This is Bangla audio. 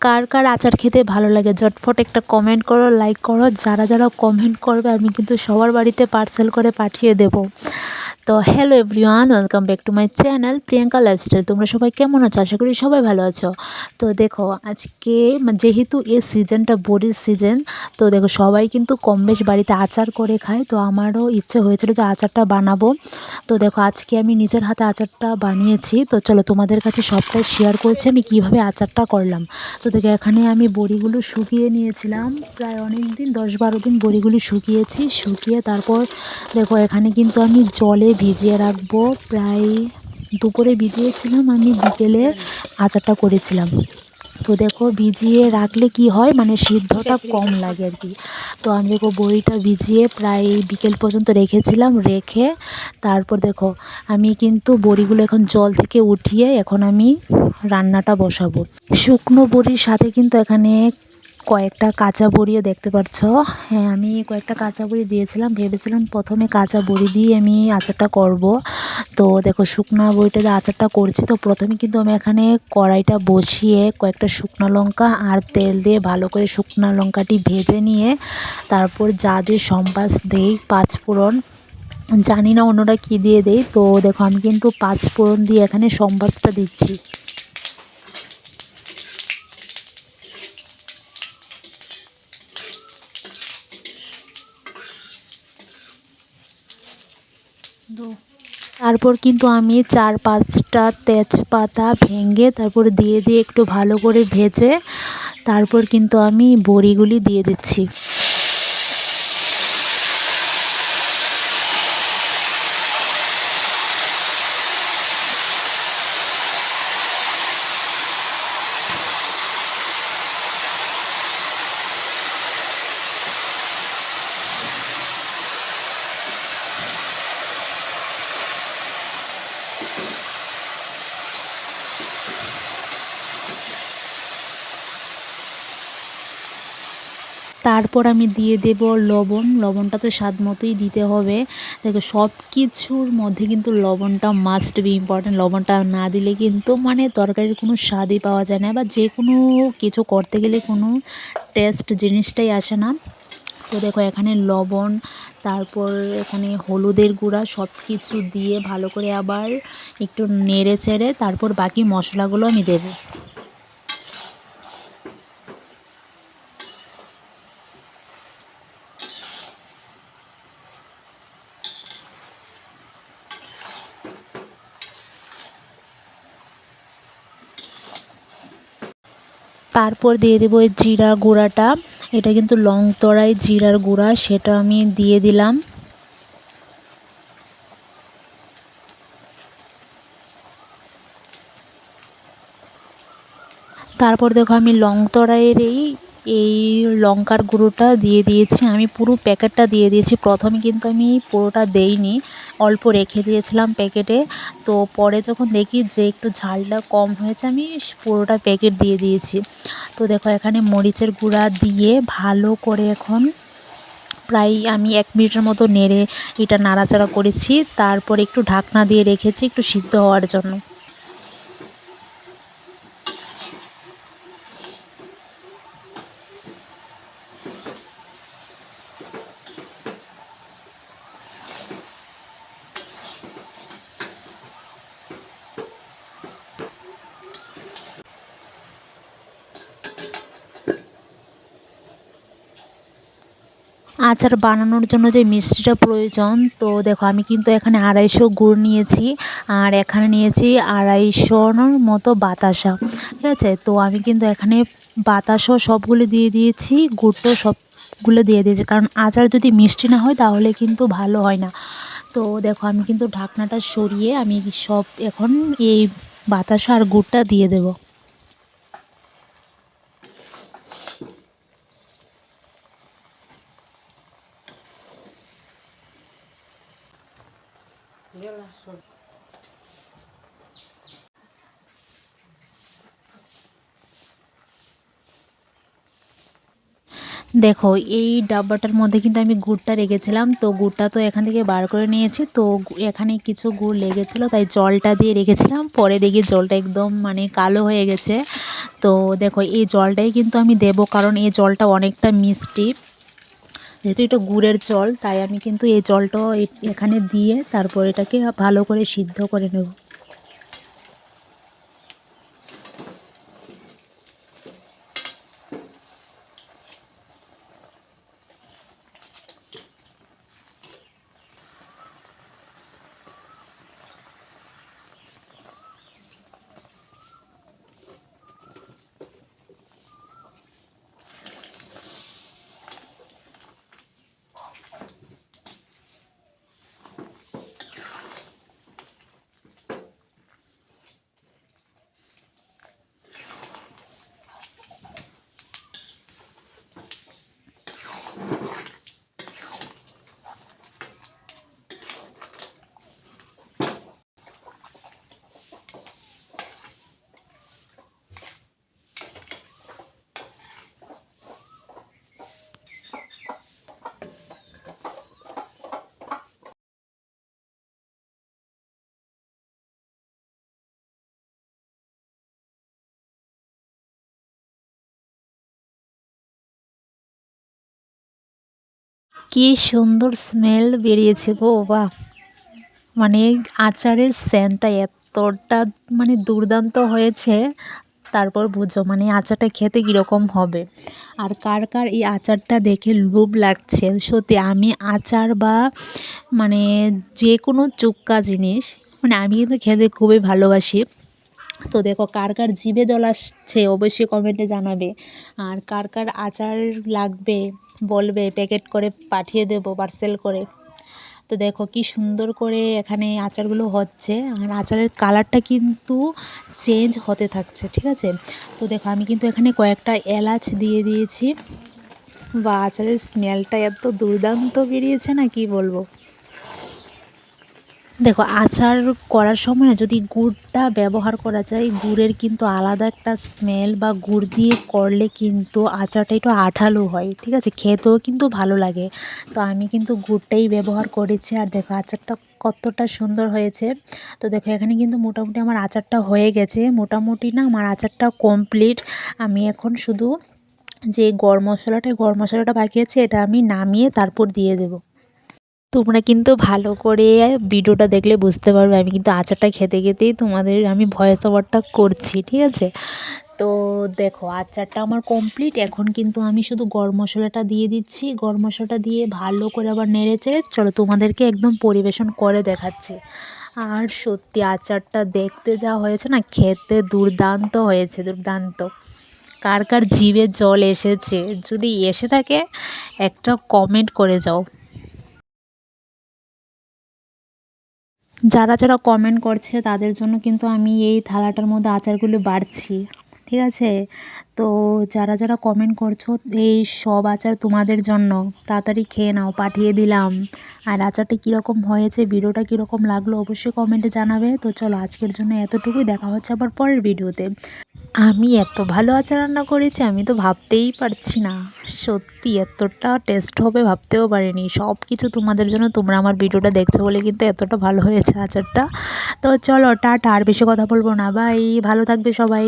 কার কার আচার খেতে ভালো লাগে? ঝটফট একটা কমেন্ট করো লাইক করো। যারা যারা কমেন্ট করবে, আমি কিন্তু সবার বাড়িতে পার্সেল করে পাঠিয়ে দেব। তো hello everyone welcome back to my channel Priyanka lifestyle তোমরা সবাই কেমন আছো? আশা করি সবাই ভালো আছো। তো দেখো, আজকে যেহেতু এই সিজনটা বড়ির সিজন তো দেখো সবাই কিন্তু কম বেশ বাড়িতে আচার করে খায়। তো আমারও ইচ্ছে হয়েছিল যে আচারটা বানাবো। তো দেখো, আজকে আমি নিজের হাতে আচারটা বানিয়েছি। তো চলো তোমাদের কাছে সবটাই শেয়ার করছি, আমি কীভাবে আচারটা করলাম। তো দেখো, এখানে আমি বড়িগুলো শুকিয়ে নিয়েছিলাম। প্রায় অনেক দিন দশ বারো দিন বড়িগুলো শুকিয়েছি। শুকিয়ে তারপর দেখো, এখানে কিন্তু আমি জলে ভিজিয়ে রাখব। প্রায় দুপুরে ভিজিয়েছিলাম, আমি বিকেলে আচারটা করেছিলাম। তো দেখো, ভিজিয়ে রাখলে কি হয়? মানে সিদ্ধটা কম লাগে আর কি। তো আমি দেখো, বড়িটা ভিজিয়ে প্রায় বিকেল পর্যন্ত রেখেছিলাম, রেখে তারপর দেখো, আমি কিন্তু বড়িগুলো এখন জল থেকে উঠিয়ে এখন আমি রান্নাটা বসাবো। শুকনো বড়ির সাথে কিন্তু এখানে কয়েকটা কাঁচা বড়িও দেখতে পাচ্ছ হ্যাঁ আমি কয়েকটা কাঁচা বড়ি দিয়েছিলাম, ভেবেছিলাম প্রথমে কাঁচা বড়ি দিয়ে আমি আচারটা করব। তো দেখো, শুকনো বড়িটা দিয়ে আচারটা করছি, তো প্রথমে কিন্তু আমি এখানে কড়াইটা বসিয়ে কয়েকটা শুকনো লঙ্কা আর তেল দিয়ে ভালো করে শুকনো লঙ্কাটি ভেজে নিয়ে তারপর যা দিয়ে সম্বাস দেই পাঁচফোড়ন জানি না অন্যরা কী দিয়ে দেয়, তো দেখো আমি কিন্তু পাঁচফোড়ন দিয়ে এখানে সম্বাসটা দিচ্ছি। তারপর কিন্তু আমি চার পাঁচটা তেজপাতা ভেঙে তারপর দিয়ে দিয়ে একটু ভালো করে ভেজে তারপর কিন্তু আমি বড়িগুলি দিয়ে দিচ্ছি। তারপর আমি দিয়ে দেব লবণ। লবণটা তো স্বাদ মতোই দিতে হবে। দেখো সব কিছুর মধ্যে কিন্তু লবণটা মাস্ট বি ইম্পর্ট্যান্ট লবণটা না দিলে কিন্তু মানে তরকারির কোনো স্বাদই পাওয়া যায় না বা যে কোনো কিছু করতে গেলে কোনো টেস্ট জিনিসটাই আসে না। তো দেখো, এখানে লবণ, তারপর এখানে হলুদের গুঁড়া সব কিছু দিয়ে ভালো করে আবার একটু নেড়ে চেড়ে তারপর বাকি মশলাগুলো আমি দেবো। তারপর দিয়ে দেবো এই জিরা গুঁড়াটা। এটা কিন্তু লং তরাই জিরার গুঁড়া, সেটা আমি দিয়ে দিলাম। তারপর দেখো আমি লং তরাইয়ের এই এই লঙ্কার গুঁড়োটা দিয়ে দিয়েছি। আমি পুরো প্যাকেটটা দিয়ে দিয়েছি। প্রথমে কিন্তু আমি পুরোটা দেইনি, অল্প রেখে দিয়েছিলাম প্যাকেটে। তো পরে যখন দেখি যে একটু ঝালটা কম হয়েছে, আমি পুরোটা প্যাকেট দিয়ে দিয়েছি। তো দেখো, এখানে মরিচের গুঁড়া দিয়ে ভালো করে এখন প্রায় আমি এক মিনিটের মতো নেড়ে এটা নাড়াচাড়া করেছি। তারপর একটু ঢাকনা দিয়ে রেখেছি একটু সিদ্ধ হওয়ার জন্য। আচার বানানোর জন্য যে মিষ্টিটা প্রয়োজন, তো দেখো আমি কিন্তু এখানে আড়াইশো গুড় নিয়েছি, আর এখানে নিয়েছি আড়াইশোর মতো বাতাসা, ঠিক আছে? তো আমি কিন্তু এখানে বাতাসও সবগুলো দিয়ে দিয়েছি, গুড়টাও সবগুলো দিয়ে দিয়েছি, কারণ আচার যদি মিষ্টি না হয় তাহলে কিন্তু ভালো হয় না। তো দেখো আমি কিন্তু ঢাকনাটা সরিয়ে আমি সব এখন এই বাতাসা আর গুড়টা দিয়ে দেবো। দেখো, এই ডাব্বাটার মধ্যে কিন্তু আমি গুড়টা রেখেছিলাম, তো গুড়টা তো এখান থেকে বার করে নিয়েছি, তো এখানে কিছু গুড় লেগেছিলো, তাই জলটা দিয়ে রেখেছিলাম, পরে দেখি জলটা একদম মানে কালো হয়ে গেছে। তো দেখো, এই জলটাই কিন্তু আমি দেব, কারণ এই জলটা অনেকটা মিষ্টি। যেহেতু এটা গুড়ের জল, তাই আমি কিন্তু এই জলটা এখানে দিয়ে তারপর এটাকে ভালো করে সিদ্ধ করে নেব। কি সুন্দর স্মেল বেরিয়েছে গো বা মানে আচারের স্যানটা এতটা মানে দুর্দান্ত হয়েছে, তারপর বুঝো মানে আচারটা খেতে কীরকম হবে। আর কার কার এই আচারটা দেখে লোভ লাগছে? সত্যি আমি আচার বা মানে যে কোনো চুক্কা জিনিস মানে আমি কিন্তু খেতে খুবই ভালোবাসি। তো দেখো কার কার জিভে জল আসছে অবশ্যই কমেন্টে জানাবে। আর কার কার আচার লাগবে বলবে প্যাকেট করে পাঠিয়ে দেবো পার্সেল করে। তো দেখো কি সুন্দর করে এখানে আচারগুলো হচ্ছে। আর আচারের কালারটা কিন্তু চেঞ্জ হতে থাকছে, ঠিক আছে? তো দেখো আমি কিন্তু এখানে কয়েকটা এলাচ দিয়ে দিয়েছি। বা আচারের স্মেলটা এত দুর্দান্ত বেরিয়েছে না, কি বলব? দেখো, আচার করার সময় না যদি গুড়টা ব্যবহার করা যায়, গুড়ের কিন্তু আলাদা একটা স্মেল বা গুড় দিয়ে করলে কিন্তু আচারটা একটু আঠালো হয়, ঠিক আছে? খেতেও কিন্তু ভালো লাগে। তো আমি কিন্তু গুড়টাই ব্যবহার করেছি। আর দেখো, আচারটা কতটা সুন্দর হয়েছে। তো দেখো, এখানে কিন্তু মোটামুটি আমার আচারটা হয়ে গেছে। মোটামুটি না আমার আচারটা কমপ্লিট আমি এখন শুধু যে গরম মশলাটা গরম মশলাটা বাকি আছে, এটা আমি নামিয়ে তারপর দিয়ে দেবো। তোমরা কিন্তু ভালো করে ভিডিওটা দেখলে বুঝতে পারবে আমি কিন্তু আচারটা খেতে খেতেই তোমাদের আমি ভয়েস ওভারটা করছি, ঠিক আছে? তো দেখো, আচারটা আমার কমপ্লিট এখন কিন্তু আমি শুধু গরম মশলাটা দিয়ে দিচ্ছি। গরম মশলাটা দিয়ে ভালো করে আবার নেড়ে চেড়ে চলো তোমাদেরকে একদম পরিবেশন করে দেখাচ্ছি। আর সত্যি আচারটা দেখতে যা হয়েছে না, খেতে দুর্দান্ত হয়েছে, দুর্দান্ত। কার কার জিভে জল এসেছে, যদি এসে থাকে, একটা কমেন্ট করে যাও। যারা যারা কমেন্ট করছে, তাদের জন্য কিন্তু আমি এই থালাটার মধ্যে আচারগুলো বাড়ছি। ঠিক আছে? তো যারা যারা কমেন্ট করছ, এই সব আচার তোমাদের জন্য। তাড়াতাড়ি খেয়ে নাও, পাঠিয়ে দিলাম। আর আচারটা কীরকম হয়েছে, ভিডিওটা কীরকম লাগল, অবশ্যই কমেন্টে জানাবে। তো চলো, আজকের জন্য এতটুকুই। দেখা হচ্ছে আবার পরের ভিডিওতে আমি এত ভালো আচার রান্না করেছি, আমি তো ভাবতেই পারছি না। সত্যি, এতটা টেস্ট হবে ভাবতেও পারিনি। সব কিছু তোমাদের জন্য তোমরা আমার ভিডিওটা দেখছ বলে কিন্তু এতটা ভালো হয়েছে আচারটা। তো চলো, টাটা, আর বেশি কথা বলব না। বাই, ভালো থাকবে সবাই।